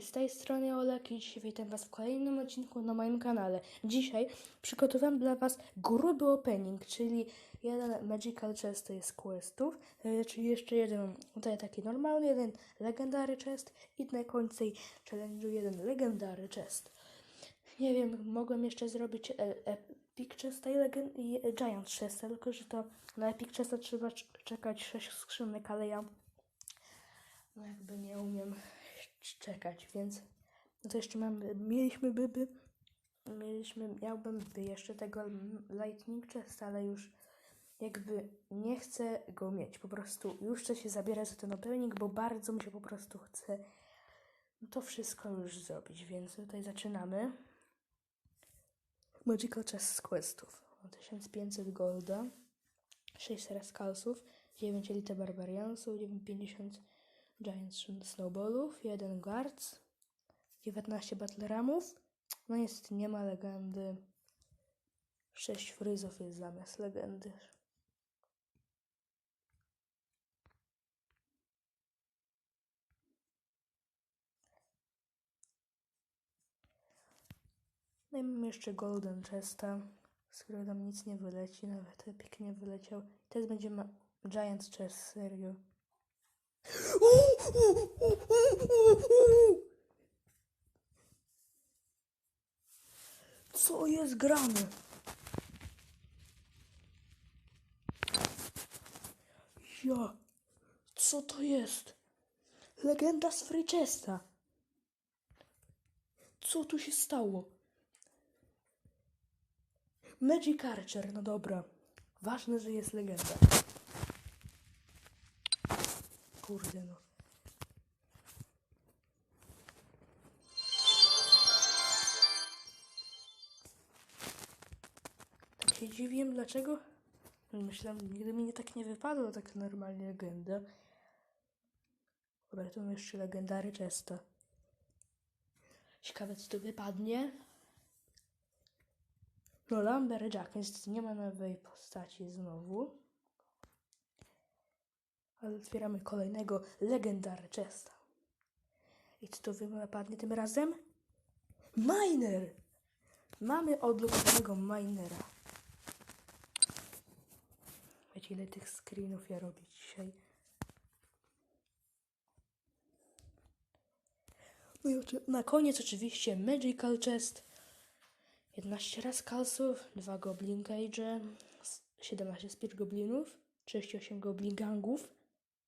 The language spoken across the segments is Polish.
Z tej strony Olek i dzisiaj witam Was w kolejnym odcinku na moim kanale. Dzisiaj przygotowałem dla Was gruby opening, czyli jeden Magical Chest to jest questów, e, czyli jeszcze jeden tutaj taki normalny, jeden legendary chest i na końcu challenge'u jeden legendary chest. Nie wiem, mogłem jeszcze zrobić e, Epic Chesta i, legend- i e, Giant Chesta, tylko że to na Epic Chesta trzeba cz- czekać 6 skrzynek, ale ja no jakby nie umiem czekać, więc no to jeszcze mamy, mieliśmy by, by mieliśmy, miałbym by jeszcze tego Lightning Chest, ale już jakby nie chcę go mieć, po prostu już chcę się zabierać za ten opening, bo bardzo mi się po prostu chce to wszystko już zrobić, więc tutaj zaczynamy. Magical Chest z questów. O 1500 golda, 6 rascalsów, 9 elite barbariansów, 950 Giant Snowballów, 1 Guards, 19 Battle Ramów. No niestety nie ma legendy. 6 fryzów jest zamiast legendy. No i mam jeszcze Golden Chesta, z którego tam nic nie wyleci, nawet Epic nie wyleciał. Teraz będzie Giant Chest, serio. Co jest grane? Ja, co to jest? Legenda z Frichesta. Co tu się stało? Magic Archer, no dobra. Ważne, że jest legenda. Kurde no. Tak się dziwiłem, dlaczego. Myślałem, nigdy mi nie tak nie wypadło, tak normalnie legenda. Dobra, tu mam jeszcze legendary Chesta. Ciekawe, co tu wypadnie. No, Lumberjack, niestety nie ma nowej postaci znowu. Ale otwieramy kolejnego legendary Chesta. I co tu wypadnie tym razem? Miner! Mamy odblokowanego minera. Wiecie, ile tych screenów ja robię dzisiaj. No i na koniec oczywiście Magical Chest. 11 rascalsów, 2 Goblin Cage, 17 Spear Goblinów, 38 Goblin Gangów,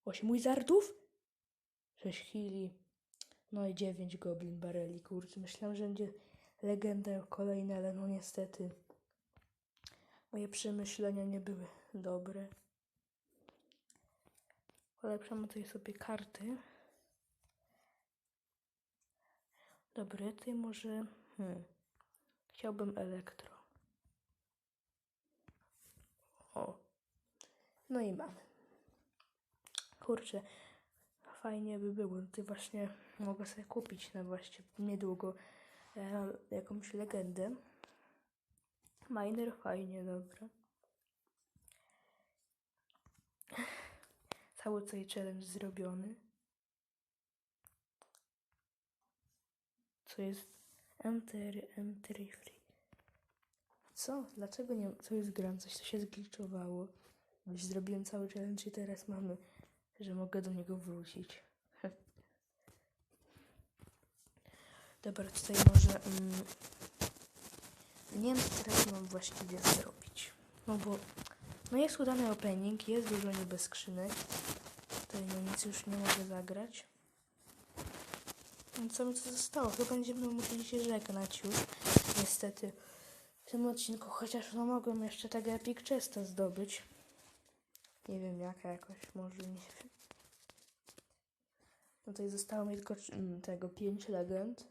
8 Wizardów, 6 Healy, no i 9 Goblin Bareli. Kurczę, myślałem, że będzie legenda kolejna, ale no niestety moje przemyślenia nie były dobre. Polepszamy tutaj sobie karty. Dobre, ty może... Hmm. Chciałbym elektro. O. No i mamy. Kurczę, fajnie by było. Ty właśnie mogę sobie kupić na właśnie niedługo e, jakąś legendę. Miner fajnie, dobra. Cały tutaj challenge zrobiony. Co jest Enter, enter free. Co? Dlaczego nie? Co jest gram? Coś to się zgliczowało. Zrobiłem cały challenge i teraz mamy, że mogę do niego wrócić. Dobra, tutaj może... Mm, nie wiem, co teraz mam właściwie zrobić. No bo... No jest udany opening, jest dużo niby skrzynek. Tutaj no nic już nie mogę zagrać. No co mi to zostało? Chyba będziemy musieli się żegnać już. Niestety. W tym odcinku, chociaż no mogłem jeszcze tego Epic Chesta zdobyć. Nie wiem jaka jakoś, może nie wiem. No tutaj zostało mi tylko mm, tego 5 legend.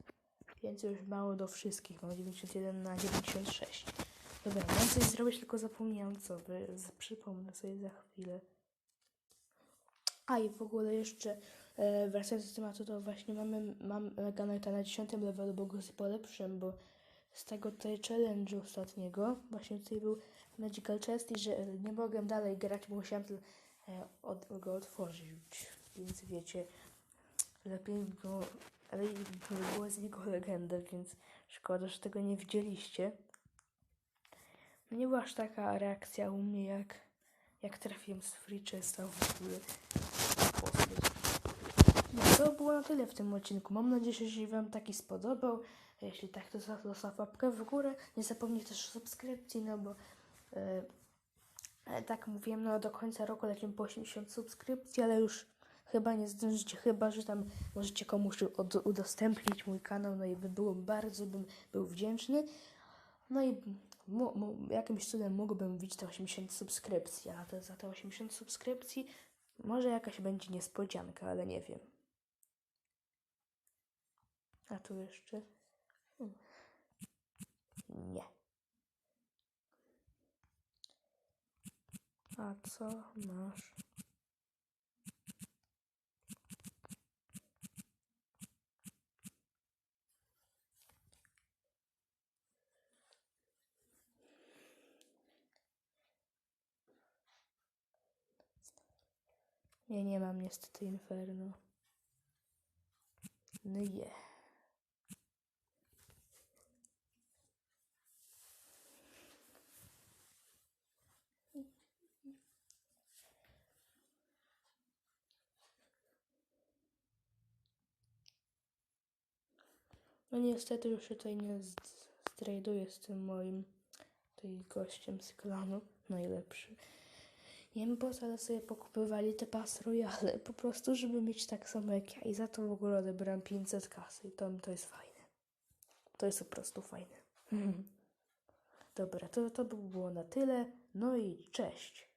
Więc już mało do wszystkich. Mam 91 na 96. Dobra, mam coś zrobić, tylko zapomniałam co. By, z- przypomnę sobie za chwilę. A i w ogóle jeszcze e, wracając do tematu, to właśnie mamy mam Meganeta na 10 levelu, bo go sobie polepszyłem, bo z tego tutaj challenge'u ostatniego, właśnie tutaj był Magical Chest i że nie mogłem dalej grać, bo musiałem e, od, go otworzyć, więc wiecie, lepiej go ale i była z niego legenda, więc szkoda, że tego nie widzieliście. No Nie była aż taka reakcja u mnie, jak, jak trafiłem z Free Chesta w ogóle. No to było na tyle w tym odcinku. Mam nadzieję, że Wam taki spodobał. Jeśli tak, to zostaw łapkę w górę. Nie zapomnij też o subskrypcji, no bo e, tak mówiłem, no do końca roku lecimy po 80 subskrypcji, ale już chyba nie zdążycie, chyba że tam możecie komuś od, udostępnić mój kanał, no i by było bardzo bym był wdzięczny. No i mu, mu, jakimś cudem mógłbym wbić te 80 subskrypcji, a za te 80 subskrypcji może jakaś będzie niespodzianka, ale nie wiem. A tu jeszcze? Hmm. Nie. A co masz? Nie, nie mam niestety Inferno. No je. No niestety już się tutaj nie z- zdraduję z tym moim tutaj gościem z klanu. Najlepszy. Nie wiem po co ale sobie pokupywali te pas royale, po prostu żeby mieć tak samo jak ja i za to w ogóle odebrałem 500 kasy i to, to jest fajne. To jest po prostu fajne. Dobra, to, to by było na tyle. No i cześć.